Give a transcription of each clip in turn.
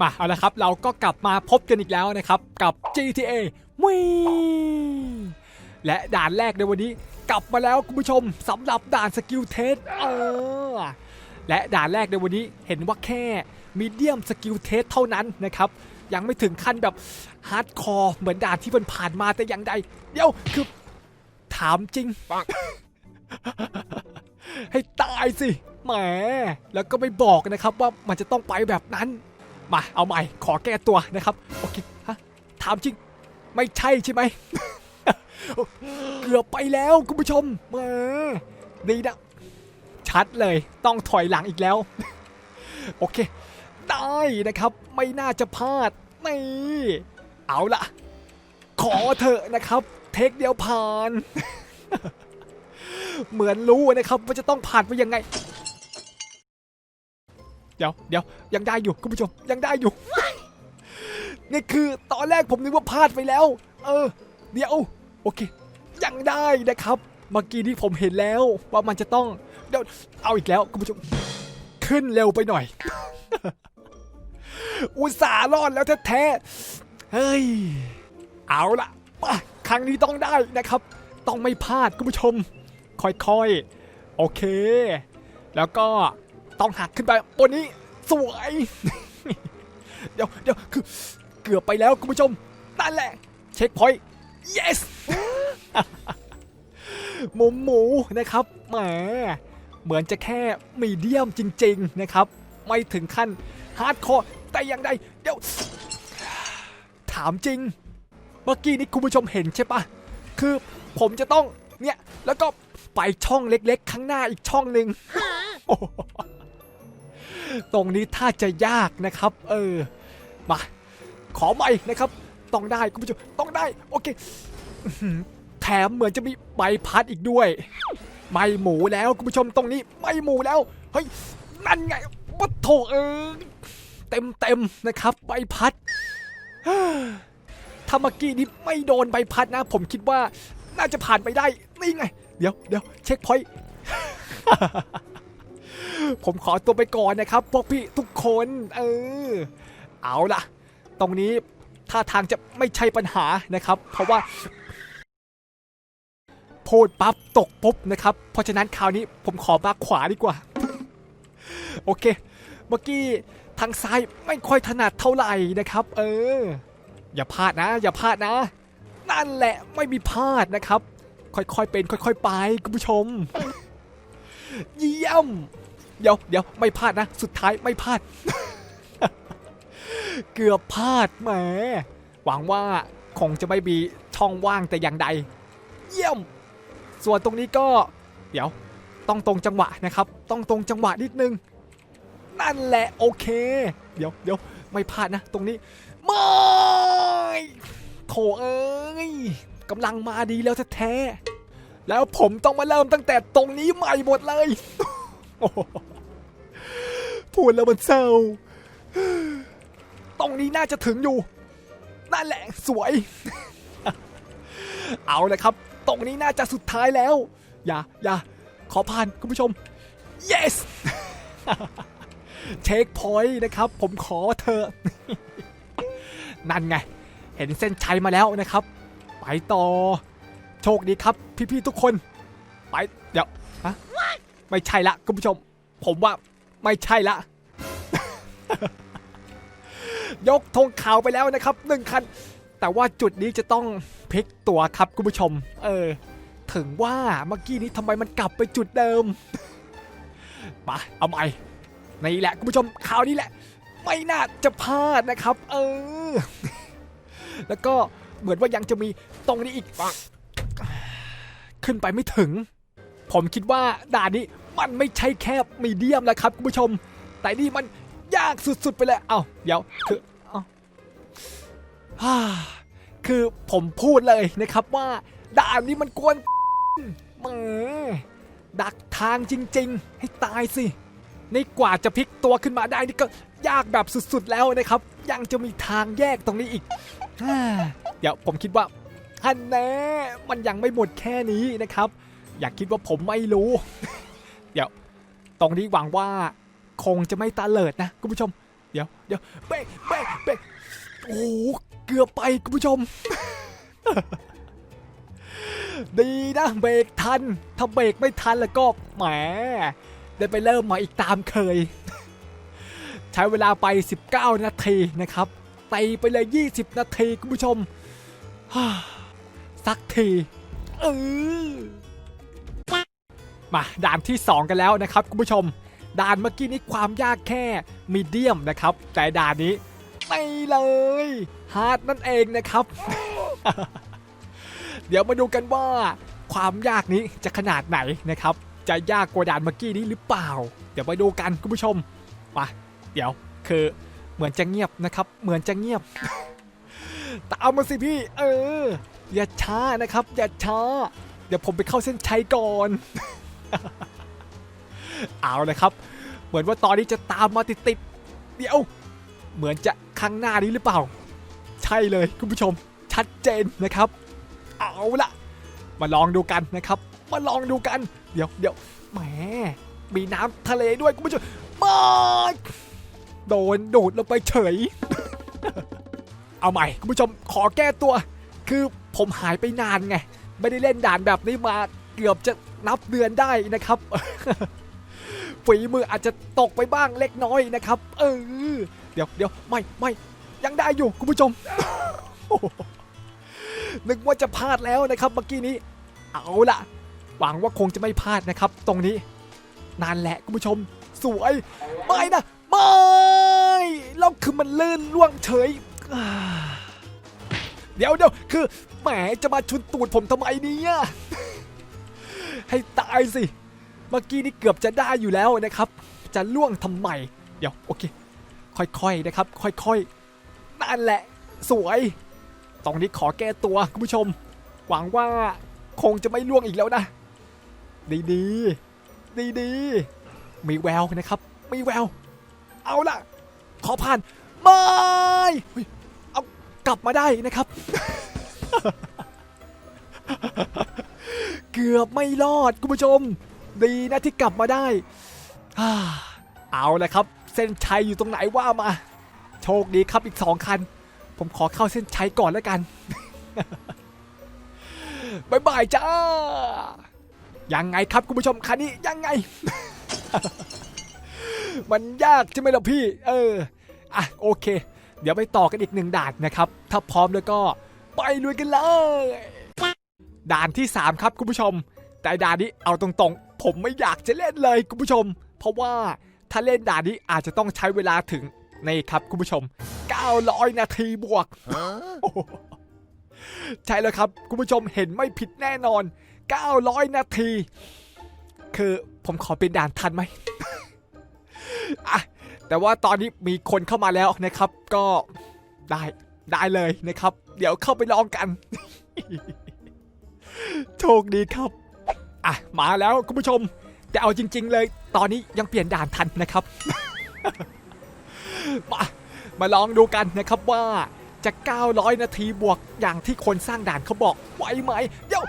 มาเอาละครับ เราก็กลับมาพบกันอีกแล้วนะครับ กับ GTA วิและด่านแรกในวันนี้กลับมาแล้วคุณผู้ชมสำหรับด่านสกิลเทสเออและด่านแรกในวันนี้เห็นว่าแค่มีเดียมสกิลเทสเท่านั้นนะครับ ยังไม่ถึงขั้นแบบฮาร์ดคอร์เหมือนด่านที่มันผ่านมาแต่อย่างใด เดี๋ยวคือถามจริง ให้ตายสิแหมแล้วก็ไม่บอกนะครับว่ามันจะต้องไปแบบนั้น มาเอาใหม่ขอแก้ตัวนะครับโอเคฮะถามจริง ไม่ใช่ใช่ไหม เกือบไปแล้วคุณผู้ชมมาดีนะชัดเลยต้องถอยหลังอีกแล้ว โอเค ได้นะครับ ไม่น่าจะพลาดนี่เอาละขอเถอะนะครับ เทคเดียวผ่าน เหมือนรู้นะครับว่าจะต้องผ่านไปยังไง เดี๋ยวเดี๋ยวยังได้อยู่คุณผู้ชมยังได้อยู่นี่คือตอนแรกผมนึกว่าพลาดไปแล้ว เออ เดี๋ยวโอเค ยังได้นะครับ เมื่อกี้ที่ผมเห็นแล้วว่ามันจะต้องเดี๋ยวเอาอีกแล้วคุณผู้ชมขึ้นเร็วไปหน่อย อุตส่าห์รอดแล้วแท้ๆเฮ้ยเอาละมาครั้งนี้ต้องได้นะครับ ต้องไม่พลาดคุณผู้ชม ค่อยๆ โอเค แล้วก็ ต้องหักขึ้นไปบนนี้สวยเดี๋ยวเดี๋ยวคือเกือบไปแล้วคุณผู้ชมนั่นแหละ เช็คพอยต์ yes หมูหมูนะครับแหมเหมือนจะแค่มีเดียมจริง ๆนะครับ ไม่ถึงขั้นฮาร์ดคอร์แต่อย่างใดเดี๋ยว ถามจริง เมื่อกี้นี้คุณผู้ชมเห็นใช่ปะคือผมจะต้องเนี่ย แล้วก็ไปช่องเล็กๆ ข้างหน้าอีกช่องหนึ่ง ตรงนี้ถ้าจะยากนะครับ เออ มา ขอใหม่นะครับ ต้องได้คุณผู้ชมต้องได้ โอเค แถมเหมือนจะมีใบพัดอีกด้วย ไม่หมูแล้วคุณผู้ชมตรงนี้ ไม่หมูแล้ว เฮ้ย นั่นไงวัดโถเออเต็มเต็มนะครับ ใบพัดถ้าเมื่อกี้นี้ไม่โดนใบพัดนะ ผมคิดว่าน่าจะผ่านไปได้ นี่ไง เดี๋ยวเดี๋ยวเช็คพอยต์ ผมขอตัวไปก่อนนะครับ พวกพี่ทุกคน เออ เอาล่ะ ตรงนี้ท่าทางจะไม่ใช่ปัญหานะครับ เพราะว่าพูดปั๊บตกปุ๊บนะครับ เพราะฉะนั้นคราวนี้ผมขอมาขวาดีกว่า โอเค เมื่อกี้ทางซ้ายไม่ค่อยถนัดเท่าไหร่นะครับ เออ อย่าพลาดนะ อย่าพลาดนะ นั่นแหละไม่มีพลาดนะครับ ค่อยๆเป็น ค่อย ๆ ไปคุณผู้ชม เยี่ยม เดี๋ยวเดี๋ยวไม่พลาดนะ สุดท้ายไม่พลาด เกือบพลาดแหม หวังว่าคงจะไม่มีช่องว่างแต่อย่างใด เยี่ยม ส่วนตรงนี้ก็ เดี๋ยว ต้องตรงจังหวะนะครับ ต้องตรงจังหวะนิดนึง นั่นแหละโอเค เดี๋ยวเดี๋ยวไม่พลาดนะ ตรงนี้ไม่โถเอ้ยกำลังมาดีแล้วแท้แล้วผมต้องมาเริ่มตั้งแต่ตรงนี้ใหม่หมดเลย พูดแล้วมันเศร้า ตรงนี้น่าจะถึงอยู่ นั่นแหละสวย เอาลยครับ ตรงนี้น่าจะสุดท้ายแล้ว อย่าอย่าขอผ่านคุณผู้ชม yes เช็คพอยต์นะครับ ผมขอเธอ นั่นไง เห็นเส้นชัยมาแล้วนะครับ ไปต่อ โชคดีครับ พี่ ๆ ทุกคน ไป เดี๋ยวฮะไม่ใช่ละคุณผู้ชม ผมว่า ไม่ใช่ละ ยกธงขาวไปแล้วนะครับหนึ่งคัน แต่ว่าจุดนี้จะต้องพลิกตัวครับคุณผู้ชม เออ ถึงว่าเมื่อกี้นี้ทำไมมันกลับไปจุดเดิมมาเอาใหม่นี่แหละคุณผู้ชมข่าวนี้แหละ ไม่น่าจะพลาดนะครับ เออ แล้วก็เหมือนว่ายังจะมีตรงนี้อีก ขึ้นไปไม่ถึง ผมคิดว่าด่านนี้ มันไม่ใช่แค่มีเดียมแล้วครับคุณผู้ชม แต่นี่มันยากสุดๆไปเลยเอ้าเดี๋ยวคือเอาฮ่าคือผมพูดเลยนะครับว่าด่านนี้มันกวนแหมดักทางจริง ๆ ให้ตายสินี่กว่าจะพลิกตัวขึ้นมาได้นี่ก็ยากแบบสุดๆแล้วนะครับ ยังจะมีทางแยกตรงนี้อีกเดี๋ยวผมคิดว่าฮันแน่มันยังไม่หมดแค่นี้นะครับ อยากคิดว่าผมไม่รู้ เดี๋ยว ตรงนี้หวังว่าคงจะไม่ตาเลิดนะคุณผู้ชม เดี๋ยวเดี๋ยวเบรกเบรกเบรกโอ้เกือบไปคุณผู้ชม ดีนะเบรกทัน ถ้าเบรกไม่ทันแล้วก็แหมได้ไปเริ่มใหมาอีกตามเคย ใช้เวลาไป 19 นาทีนะครับไตไปเลย 20 นาทีคุณผู้ชมฮ่าสักทีเออ มาด่านที่ 2 กันแล้วนะครับคุณผู้ชม ด่านเมื่อกี้นี้ความยากแค่มีเดียมนะครับ แต่ด่านนี้ไม่เลยฮาร์ดนั่นเองนะครับ เดี๋ยวมาดูกันว่าความยากนี้จะขนาดไหนนะครับ จะยากกว่าด่านเมื่อกี้นี้หรือเปล่า เดี๋ยวไปดูกันคุณผู้ชมมาเดี๋ยวคือเหมือนจะเงียบนะครับ เหมือนจะเงียบตามมาสิพี่ เออ อย่าช้านะครับ อย่าช้า เดี๋ยวผมไปเข้าเส้นชัยก่อน เอาเลยครับ เหมือนว่าตอนนี้จะตามมาติดๆเดี๋ยว เหมือนจะข้งหน้านี้หรือเปล่า ใช่เลยคุณผู้ชมชัดเจนนะครับ เอาละมาลองดูกันนะครับ มาลองดูกัน เดี๋ยวเดี๋ยวแหมมีน้ำทะเลด้วยคุณผู้ชมมาโดนดูดลงไปเฉย เอาใหม่คุณผู้ชมขอแก้ตัว คือผมหายไปนานไง ไม่ได้เล่นด่านแบบนี้มา เกือบจะนับเดือนได้นะครับฝีมืออาจจะตกไปบ้างเล็กน้อยนะครับ เออ เดี๋ยวเดี๋ยวไม่ไม่ยังได้อยู่คุณผู้ชม นึกว่าจะพลาดแล้วนะครับเมื่อกี้นี้ เอาล่ะหวังว่าคงจะไม่พลาดนะครับ ตรงนี้นั่นแหละคุณผู้ชม สวยไม่นะไม่แล้วคือมันเลื่นล่วงเฉยเดี๋ยวเดี๋ยวคือแหมจะมาชุนตูดผมทำไมเนี่ย ให้ตายสิ เมื่อกี้นี่เกือบจะได้อยู่แล้วนะครับ จะล่วงทำไม เดี๋ยวโอเค ค่อยๆนะครับ ค่อยๆ นั่นแหละ สวย ตรงนี้ขอแก้ตัวคุณผู้ชม หวังว่าคงจะไม่ล่วงอีกแล้วนะ ดีดีดีดีๆ มีแววนะครับ มีแวว เอาล่ะ ขอผ่านไม่เฮ้ยเอากลับมาได้นะครับ เกือบไม่รอดคุณผู้ชม ดีนะที่กลับมาได้อ่าเอาลยครับ เส้นชัยอยู่ตรงไหนว่ามา โชคดีครับอีกสองคัน ผมขอเข้าเส้นชัยก่อนแล้วกันบายบายจ้า ยังไงครับคุณผู้ชมคันนี้ยังไง มันยากใช่ไหมล่ะพี่ เออ อะโอเค เดี๋ยวไปต่อกันอีกหนึ่งด่านนะครับ ถ้าพร้อมแล้วก็ไปลุยกันเลย ด่านที่ 3 ครับคุณผู้ชม แต่ด่านนี้เอาตรงๆ ผมไม่อยากจะเล่นเลยคุณผู้ชม เพราะว่าถ้าเล่นด่านนี้อาจจะต้องใช้เวลาถึงนี่ครับคุณผู้ชม 900 นาทีบวก ใช่แล้วครับคุณผู้ชมเห็นไม่ผิดแน่นอน 900 นาที คือผมขอเป็นด่านทันไหมอะแต่ว่าตอนนี้มีคนเข้ามาแล้วนะครับ ก็ได้ได้เลยนะครับ เดี๋ยวเข้าไปลองกัน โชคดีครับ อะ มาแล้วคุณผู้ชม แต่เอาจริง ๆ เลย ตอนนี้ยังเปลี่ยนด่านทันนะครับ มามาลองดูกันนะครับว่าจะ 900 นาทีบวกอย่างที่คนสร้างด่านเขาบอกไหวไหมเดี๋ยว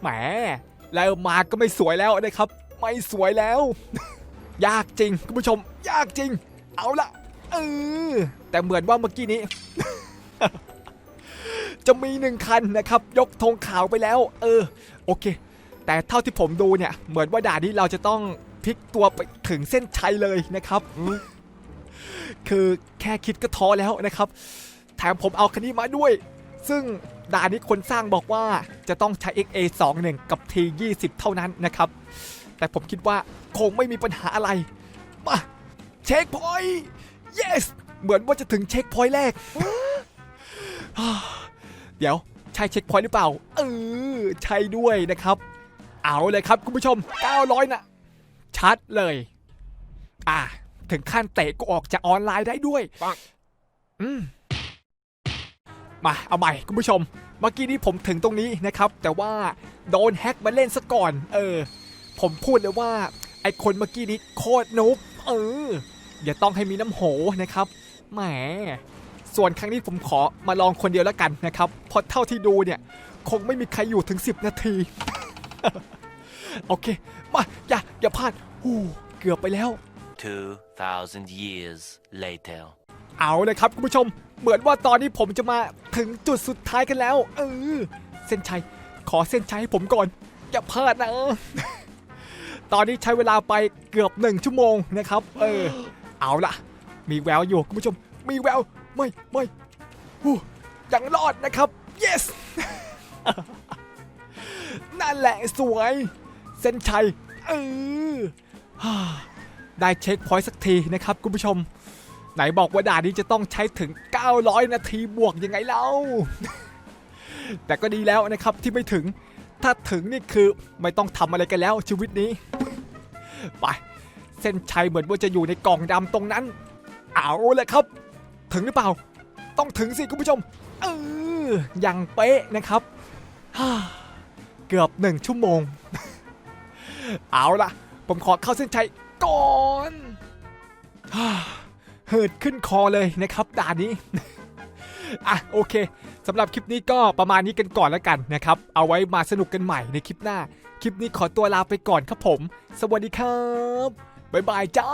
แหมแล้วมาก็ไม่สวยแล้วนะครับ ไม่สวยแล้ว ยากจริงคุณผู้ชม ยากจริง เอาละเออแต่เหมือนว่าเมื่อกี้นี้ จะมีหนึ่งคันนะครับ ยกธงขาวไปแล้ว เออ โอเค แต่เท่าที่ผมดูเนี่ย เหมือนว่าด่านนี้เราจะต้องพลิกตัวไปถึงเส้นชัยเลยนะครับ คือแค่คิดก็ท้อแล้วนะครับ แถมผมเอาคันนี้มาด้วย ซึ่งด่านนี้คนสร้างบอกว่าจะต้องใช้ XA 2 1กับ T 20เท่านั้นนะครับ แต่ผมคิดว่าคงไม่มีปัญหาอะไร มาเช็คพอยต์ yes เหมือนว่าจะถึงเช็คพอยต์แรก เดี๋ยวใช่เช็คพอยต์หรือเปล่า เออ ใช่ด้วยนะครับ เอาเลยครับคุณผู้ชม 900 นะ ชัดเลย อะ ถึงขั้นเตะกูออกจากออนไลน์ได้ด้วยปังอืมมาเอาใหม่คุณผู้ชม เมื่อกี้นี้ผมถึงตรงนี้นะครับ แต่ว่าโดนแฮ็กมาเล่นซะก่อน เออ ผมพูดเลยว่า ไอคนเมื่อกี้นี้โคตรนุบเอออย่าต้องให้มีน้ำโหนะครับแหม ส่วนครั้งนี้ผมขอมาลองคนเดียวแล้วกันนะครับเพราะเท่าที่ดูเนี่ย คงไม่มีใครอยู่ถึง 10 นาที โอเค มาอย่าอย่าพลาดหูเกือบไปแล้ว 2,000 years later. เอาเลยครับคุณผู้ชม เหมือนว่าตอนนี้ผมจะมาถึงจุดสุดท้ายกันแล้ว เออ เส้นชัย ขอเส้นชัยให้ผมก่อน อย่าพลาดนะ ตอนนี้ใช้เวลาไปเกือบหนึ่งชั่วโมงนะครับ เออ เอาล่ะมีแววอยู่คุณผู้ชม มีแวว ไม่ไม่ยังรอดนะครับ yes นั่นแหละสวย เส้นชัยเออได้เช็คพอยต์สักทีนะครับคุณผู้ชม ไหนบอกว่าด่านนี้จะต้องใช้ถึง 900 นาทีบวกยังไงเล่า แต่ก็ดีแล้วนะครับที่ไม่ถึง ถ้าถึงนี่คือไม่ต้องทำอะไรกันแล้วชีวิตนี้ ไป เส้นชัยเหมือนว่าจะอยู่ในกล่องดำตรงนั้น เอาเลยครับ ถึงหรือเปล่า ต้องถึงสิคุณผู้ชม เออย่างเป๊ะนะครับ เกือบหนึ่งชั่วโมง เอาล่ะ ผมขอเข้าเส้นชัยก่อนเหิดขึ้นคอเลยนะครับด่านนี้ อะโอเคสำหรับคลิปนี้ก็ประมาณนี้กันก่อนแล้วกันนะครับ เอาไว้มาสนุกกันใหม่ในคลิปหน้า คลิปนี้ขอตัวลาไปก่อนครับผม สวัสดีครับ บ๊ายบายจ้า